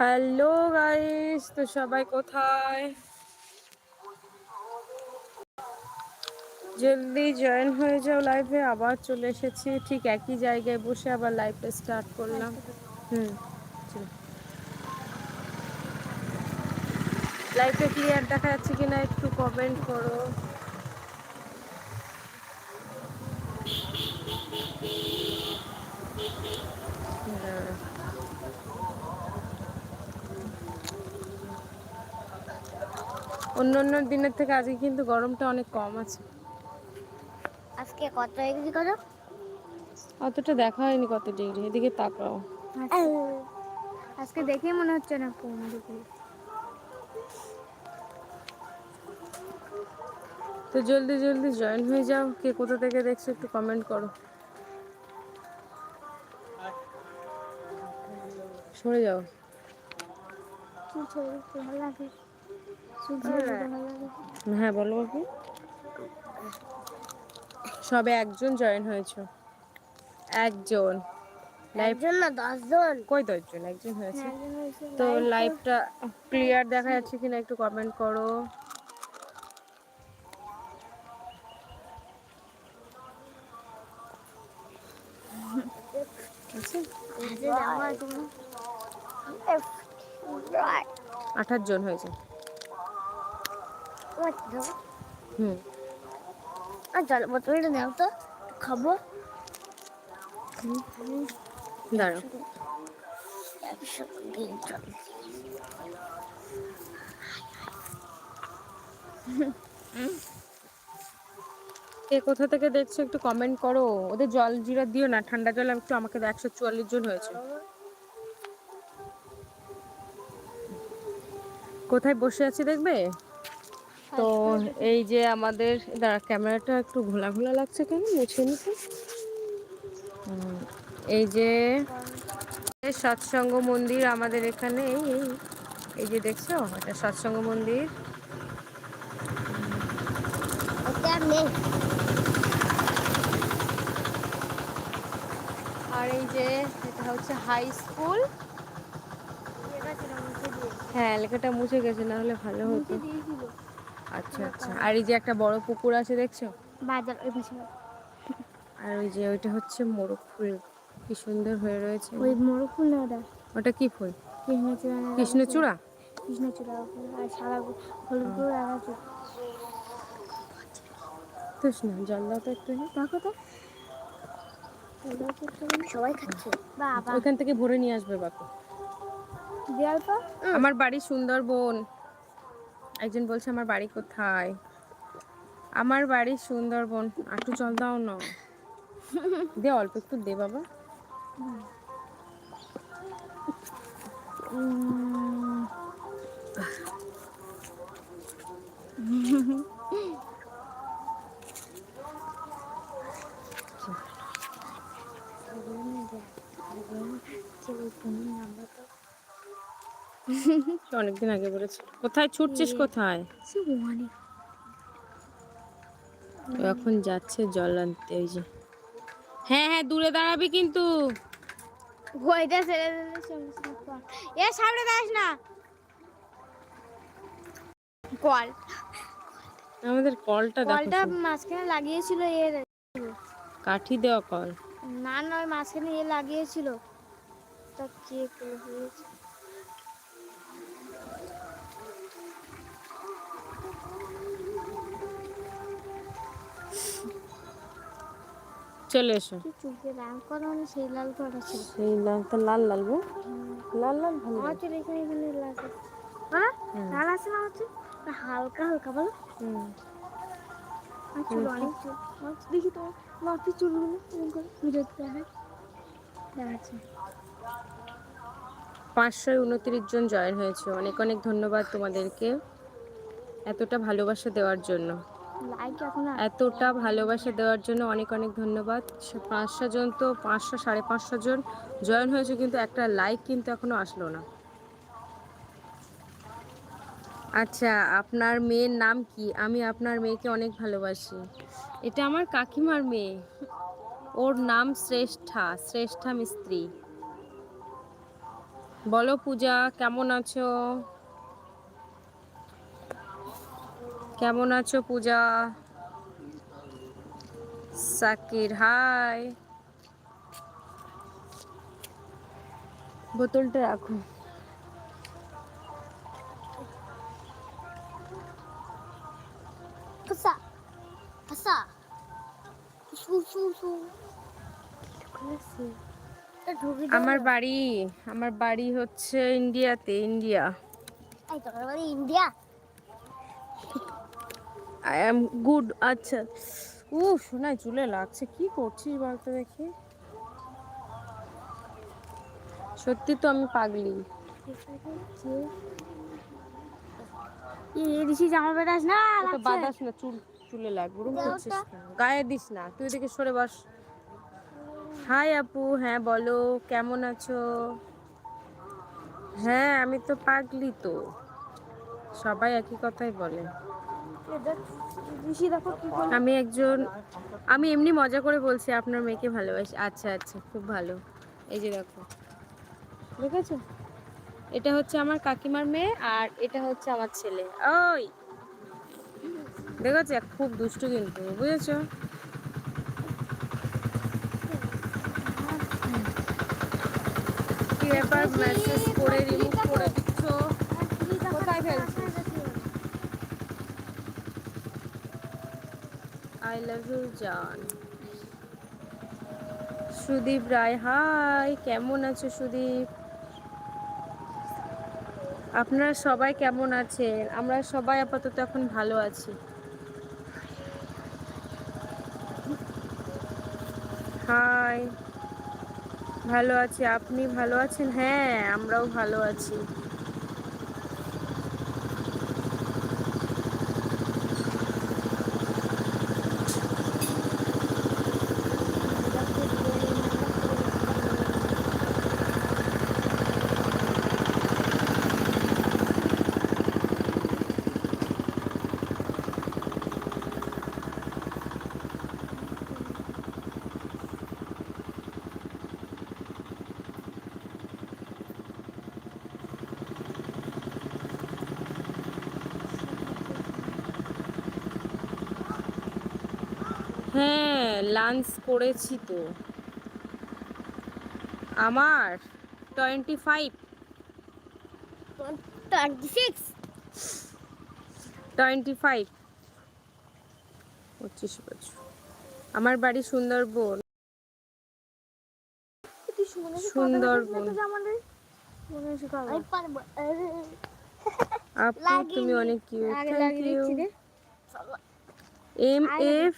Hello guys, তো সবাই কোথায়? জলদি জয়েন হয়ে যাও লাইভে আবার চলে এসেছি। ঠিক একই জায়গায় বসে আবার লাইভটা স্টার্ট করলাম। হুম লাইভে ক্লিয়ার দেখা যাচ্ছে কিনা একটু কমেন্ট করো। হ্যাঁ। অন্য অন্য দিনের থেকে আজকে কিন্তু গরমটা অনেক কম আছে। আজকে কত ডিগ্রি কত? অতটা দেখা হয়নি কত ডিগ্রি এদিকে তাকাও। আজকে দেখেই মনে হচ্ছে না কোন ডিগ্রি তো জলদি জলদি জয়েন হয়ে যাও কে কোথা থেকে দেখছ একটু কমেন্ট করো। সরে যাও। কি ছবি ভালো লাগে হ্যাঁ বলো বাকি সবে একজন জয়েন হয়েছো। একজন। একজন না দশজন। কই দশজন? একজন হয়েছে। একজন হয়েছে। তো লাইভটা ক্লিয়ার দেখা যাচ্ছে কিনা একটু কমেন্ট করো। তুমি আঠাশ জন হয়েছে। হুম আর জল বোতলটা দাও তো খাব জল কে কোথা থেকে দেখছ একটু কমেন্ট করো। ওদের জল জিরা দিও না ঠান্ডা জল একটু আমাকে একশো চুয়াল্লিশ জন হয়েছে। কোথায় বসে আছি দেখবে? তো এই যে আমাদের দাঁড়া ক্যামেরাটা একটু ঘোলা ঘোলা লাগছে কেন? মুছে নিতে। এই যে সৎসঙ্গ মন্দির আমাদের এখানে এই যে দেখছ? এটা সৎসঙ্গ মন্দির। আর এই যে এটা হচ্ছে হাই স্কুল হ্যাঁ লেখাটা মুছে গেছে না হলে ভালো হতো। আচ্ছা আচ্ছা। আর এই যে একটা বড় পুকুর আছে দেখছ? বাজার ওই পাশে। আর ওই যে ওইটা হচ্ছে মোরগ ফুল। কি সুন্দর হয়ে রয়েছে। ওই মোড় ফুল না ওটা? ওটা কি ফুল? কৃষ্ণচূড়া কৃষ্ণচূড়া? কৃষ্ণচূড়া আর সাদা ফুল, হলুদ ফুল আর আছে। তো না জল দাও তো একটু দেখো তো। সবাই খাচ্ছে। বাবা। ওইখান থেকে ভরে নিয়ে আসবে বাপু। দেয়াল তো আমার বাড়ি সুন্দরবন। একজন বলছে, আমার বাড়ি কোথায়? আমার বাড়ি সুন্দরবন। একটু জল দাও না। দে অল্প একটু দে বাবা সে অনেকদিন আগে বলেছিল। কোথায়? ছুটছিস কোথায়? এখন যাচ্ছে জল আনতে ওই যে। হ্যাঁ হ্যাঁ দূরে দাঁড়াবি কিন্তু। ওইটা ছেড়ে দিলে এ সামনে দাস না। কল। আমাদের কলটা দেখো কলটা মাঝখানে লাগিয়েছিল এর কাঠি দেওয়া কল। না নয় মাঝখানে এ লাগিয়েছিল। তা কে করে হয়েছে? চলে এসো। চুলকে রাং করা সেই লাল করা সেই লালটা লাল লাল গো। লাল লাল ভালো আমার চুল এখানে এখানে লাল আছে। হ্যাঁ লাল আছে না হচ্ছে হালকা হালকা বলো। হুম। চুল অনেক চুল। দেখি মাথার চুলগুলো এরকম করে ভিডিওতে দেখায় দেখাচ্ছে। পাঁচশো উনত্রিশ জন জয়েন হয়েছে। অনেক অনেক ধন্যবাদ তোমাদেরকে এতটা ভালোবাসা দেওয়ার জন্য। এতটা ভালোবাসা দেওয়ার জন্য অনেক অনেক ধন্যবাদ। পাঁচশো জন তো, পাঁচশো, সাড়ে পাঁচশো জন জয়েন হয়েছে কিন্তু একটা লাইক কিন্তু এখনও আসলো না। আচ্ছা আপনার মেয়ের নাম কি? আমি আপনার মেয়েকে অনেক ভালোবাসি। এটা আমার কাকিমার মেয়ে। ওর নাম শ্রেষ্ঠা শ্রেষ্ঠা মিস্ত্রি। বলো পূজা, কেমন আছো? কেমন আছো পূজা? সাকির হাই বোতলটা রাখো। ঢুকে দাও। আমার বাড়ি আমার বাড়ি হচ্ছে ইন্ডিয়াতে India. India? I am good আচ্ছা। ও শোনায় চুলে লাগছে। কি করছিস বলতো দেখি। সত্যি তো আমি পাগলি। ঋষি জামা না? ওটা বাদাস না চুল চুলে করছিস গায়ে দিস না তুই এদিকে সরে বস। হাই আপু হ্যাঁ বলো কেমন আছো? হ্যাঁ আমি তো পাগলি তো। সবাই একই কথাই বলে। আমি একজন আমি এমনি মজা করে বলছি আপনার মেয়েকে ভালোবাসি। আচ্ছা আচ্ছা খুব ভালো। এই যে দেখো। দেখেছ? এটা হচ্ছে আমার কাকিমার মেয়ে আর এটা হচ্ছে আমার ছেলে। ওই! দেখেছ? খুব দুষ্টু কিন্তু বুঝেছ? কি ব্যাপার? মেসেজ করে রিমুভ করে দিচ্ছ? কোথায় ফেলছিস? আই লাভ ইউ, জান। সুদীপ রায়, হাই, কেমন আছো সুদীপ? আপনারা সবাই কেমন আছেন? আমরা সবাই আপাতত এখন ভালো আছি। হাই, ভালো আছি। আপনি ভালো আছেন? হ্যাঁ আমরাও ভালো আছি হ্যাঁ লাঞ্চ করেছি তো। আমার twenty five twenty six twenty five পঁচিশ বছর। আমার বাড়ি সুন্দরবন। আপু তুমি অনেক cute thank you M F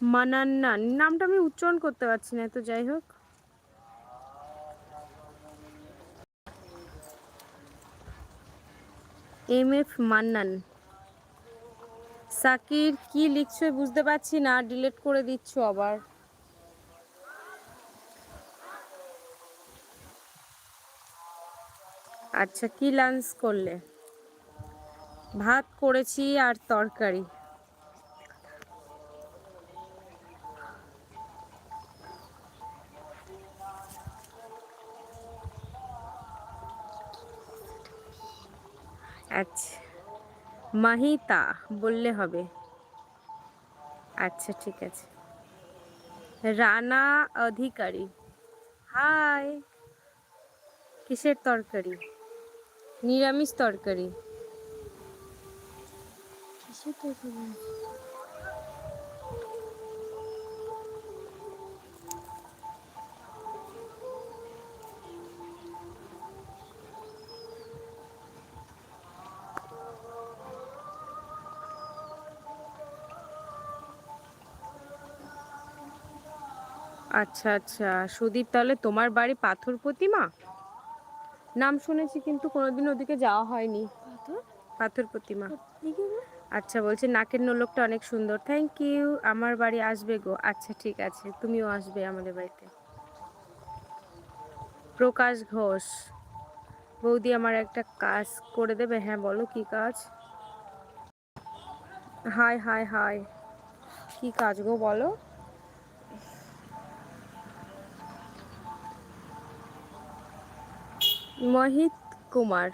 Mannan নামটা আমি উচ্চারণ করতে পারছি না, তো যাই হোক। M F Mannan. সাকির, কি লিখছো বুঝতে পারছি না, ডিলিট করে দিচ্ছ আবার। আচ্ছা কি লাঞ্চ করলে? ভাত করেছি আর তরকারি। আচ্ছা। মাহিতা বললে হবে। আচ্ছা ঠিক আছে। রানা অধিকারী। হাই। কিসের তরকারি? নিরামিষ তরকারি। কিসের তরকারি? আচ্ছা আচ্ছা। সুদীপ তাহলে তোমার বাড়ি পাথর প্রতিমা? নাম শুনেছি কিন্তু কোনোদিন ওদিকে যাওয়া হয়নি। পাথর? প্রতিমা। আচ্ছা বলছে নাকের নোলকটা অনেক সুন্দর। থ্যাংক ইউ আমার বাড়ি আসবে গো। আচ্ছা ঠিক আছে। তুমিও আসবে আমাদের বাড়িতে। প্রকাশ ঘোষ। বৌদি আমার একটা কাজ করে দেবে। হ্যাঁ বলো কি কাজ? Hi hi hi. কি কাজ গো বলো। মহিত কুমার।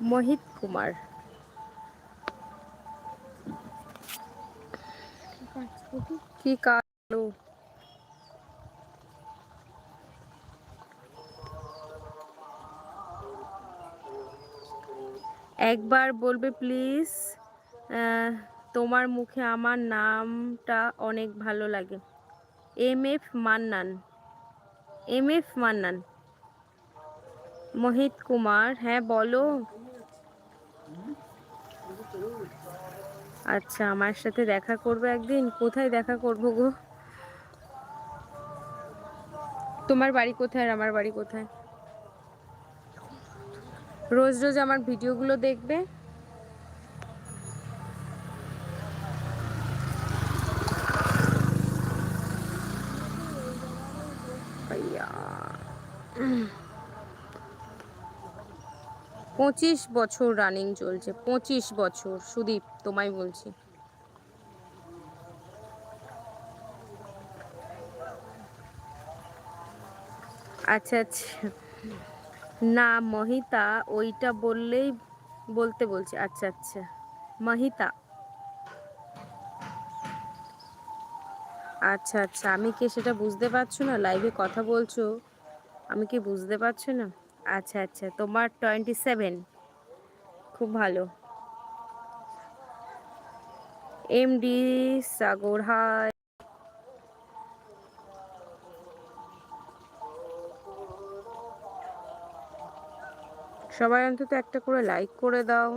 মোহিত কুমার। কি কালো একবার বলবে, প্লিজ তোমার মুখে আমার নামটা অনেক ভালো লাগে। M F Mannan. M F Mannan. Mohit Kumar হ্যাঁ বলো। আচ্ছা আমার সাথে দেখা করবে একদিন? কোথায় দেখা করব গো? তোমার বাড়ি কোথায় আর আমার বাড়ি কোথায়? রোজ রোজ আমার ভিডিওগুলো দেখবে? ভাইয়া। পঁচিশ বছর রানিং চলছে, পঁচিশ বছর। সুদীপ, তোমায় বলছি। আচ্ছা আচ্ছা। না, মহিতা, ওইটা বললেই, বলতে বলছে। আচ্ছা আচ্ছা। মহিতা। আচ্ছা আচ্ছা। আমি কি সেটা বুঝতে পারছ না? লাইভে কথা বলছো? আমি কি বুঝতে পারছ না? আচ্ছা আচ্ছা। তোমার টোয়েন্টি সেভেন খুব ভালো। MD Sagar hi. সবাই অন্তত একটা করে লাইক করে দাও।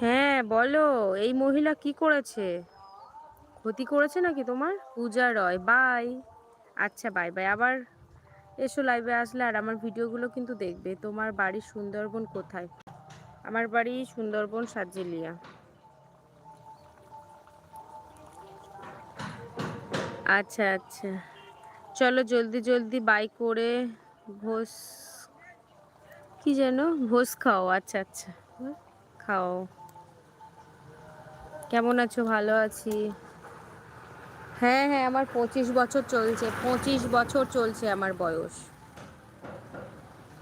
হ্যাঁ বলো, এই মহিলা কি করেছে? ক্ষতি করেছে নাকি তোমার? পূজা রয় বাই আচ্ছা বাই বাই আবার এসো লাইভে আসলে আর আমার ভিডিওগুলো কিন্তু দেখবে। তোমার বাড়ি সুন্দরবন কোথায়? আমার বাড়ি সুন্দরবন সাজিলিয়া আচ্ছা আচ্ছা। চলো জলদি জলদি বাই করে ভোজ কি যেন? ভোজ খাও। আচ্ছা আচ্ছা। খাও। কেমন আছো? ভালো আছি। হ্যাঁ হ্যাঁ আমার পঁচিশ বছর চলছে, পঁচিশ বছর চলছে আমার বয়স।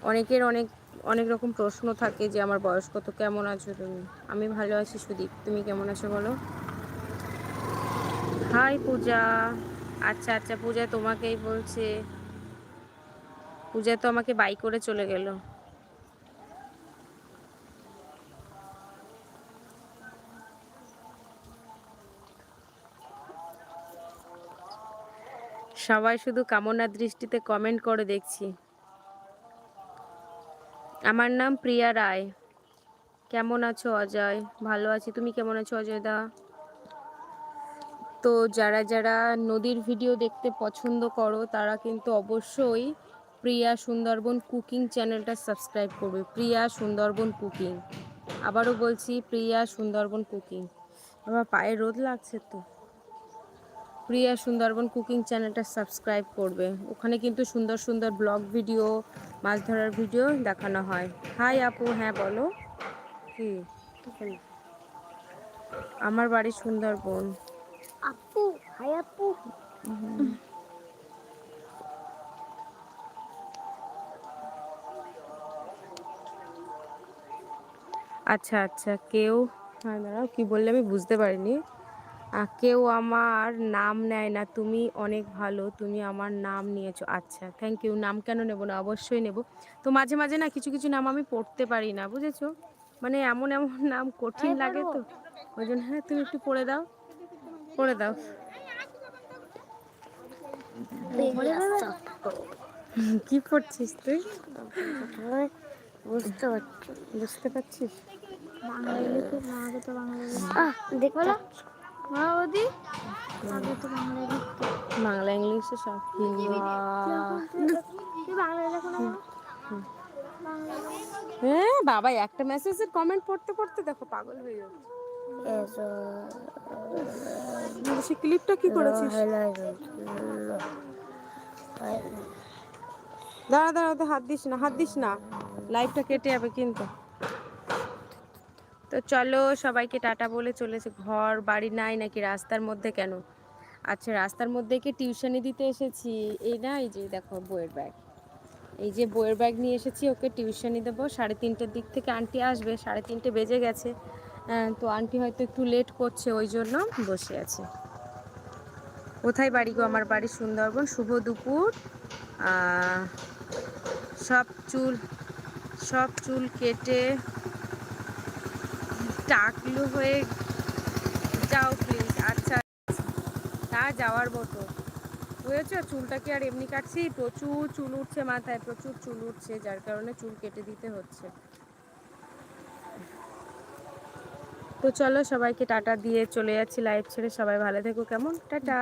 অনেকের অনেক অনেক রকম প্রশ্ন থাকে যে আমার বয়স কত, কেমন আছো তুমি? আমি ভালো আছি সুদীপ, তুমি কেমন আছো বলো? হাই পূজা আচ্ছা আচ্ছা পূজা তোমাকেই বলছে। পূজা তো আমাকে বাই করে চলে গেল। সবাই শুধু কামনা দৃষ্টিতে কমেন্ট করে দেখছি। আমার নাম প্রিয়া রায়। কেমন আছো অজয়? ভালো আছি। তুমি কেমন আছো অজয় দা তো যারা যারা নদীর ভিডিও দেখতে পছন্দ করো, তারা কিন্তু অবশ্যই প্রিয়া সুন্দরবন কুকিং চ্যানেলটা সাবস্ক্রাইব করবে। প্রিয়া সুন্দরবন কুকিং আবারও বলছি, প্রিয়া সুন্দরবন কুকিং আমার পায়ে রোদ লাগছে তো। প্রিয়া সুন্দরবন কুকিং চ্যানেলটা সাবস্ক্রাইব করবে। ওখানে কিন্তু সুন্দর সুন্দর ব্লগ ভিডিও মাছ ধরার ভিডিও দেখানো হয়। হাই আপু হ্যাঁ বলো। কি? আমার বাড়ি সুন্দরবন। আপু হাই আপু। আচ্ছা আচ্ছা কেউ হ্যাঁ দাঁড়াও কী বললে আমি বুঝতে পারিনি। কেউ আমার নাম নেয় না। তুমি অনেক ভালো তুমি আমার নাম নিয়েছো। আচ্ছা থ্যাংক ইউ নাম কেন নেব না? অবশ্যই নেব। তো মাঝে মাঝে না কিছু কিছু নাম আমি পড়তে পারি না বুঝেছ? মানে এমন এমন নাম কঠিন লাগে তো। ওই জন্য হ্যাঁ তুমি একটু পড়ে দাও। পড়ে দাও। কি পড়ছিস তুই? বুঝতে পারছি। বুঝতে পারছিস? বাংলা লিখে বাংলা। দেখো বৌদি আগে তো বাংলা বাংলা ইংলিশে সব। হ্যাঁ বাবা একটা মেসেজের কমেন্ট পড়তে পড়তে দেখো পাগল হয়ে যাচ্ছে। সে ক্লিপটা কি করেছিস? দাঁড়া দাঁড়া হাত দিস না হাত দিস না। লাইভটা কেটে যাবে কিন্তু। তো চলো সবাইকে টাটা বলে চলেছে ঘর, বাড়ি নাই নাকি রাস্তার মধ্যে কেন? আচ্ছা রাস্তার মধ্যে কি টিউশনি দিতে এসেছি? এই না, এই যে দেখো বইয়ের ব্যাগ এই যে বইয়ের ব্যাগ নিয়ে এসেছি, ওকে টিউশনি দেবো। সাড়ে তিনটের দিক থেকে আন্টি আসবে, সাড়ে তিনটে বেজে গেছে। তো আন্টি হয়তো একটু লেট করছে, ওই জন্য বসে আছে। কোথায় বাড়ি গো? আমার বাড়ি সুন্দরবন। শুভ দুপুর। সব চুল সব চুল কেটে টাকলু হয়ে যাও প্লিজ আচ্ছা তা যাওয়ার মতো। বুঝেছ? চুলটা কি আর এমনি কাটছি? প্রচুর চুল উঠছে মাথায়, প্রচুর চুল উঠছে, যার কারণে চুল কেটে দিতে হচ্ছে। তো চলো, সবাইকে টাটা দিয়ে চলে যাচ্ছি লাইভ ছেড়ে। সবাই ভালো থেকো, কেমন? টাটা।